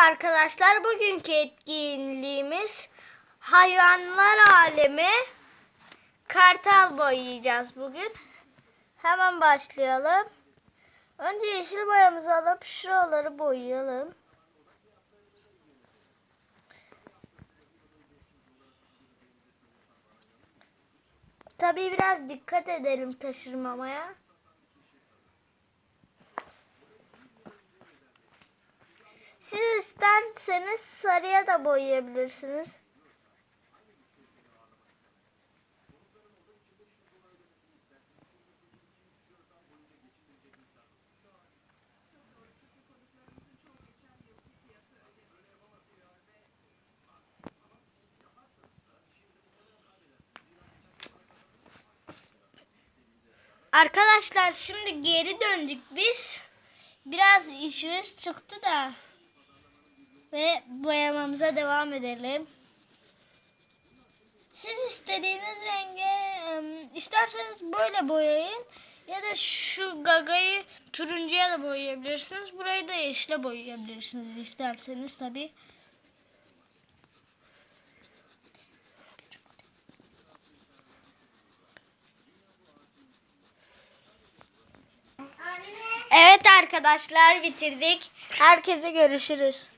arkadaşlar. Bugünkü etkinliğimiz hayvanlar alemi. Kartal boyayacağız bugün. Hemen başlayalım. Önce yeşil boyamızı alıp şuraları boyayalım. Tabii biraz dikkat edelim taşırmamaya. Siz isterseniz sarıya da boyayabilirsiniz. Arkadaşlar şimdi geri döndük biz. Biraz işimiz çıktı da. Ve boyamamıza devam edelim. Siz istediğiniz renge ım, isterseniz böyle boyayın. Ya da şu gagayı turuncuya da boyayabilirsiniz. Burayı da yeşile boyayabilirsiniz isterseniz tabi. Evet arkadaşlar bitirdik. Herkese görüşürüz.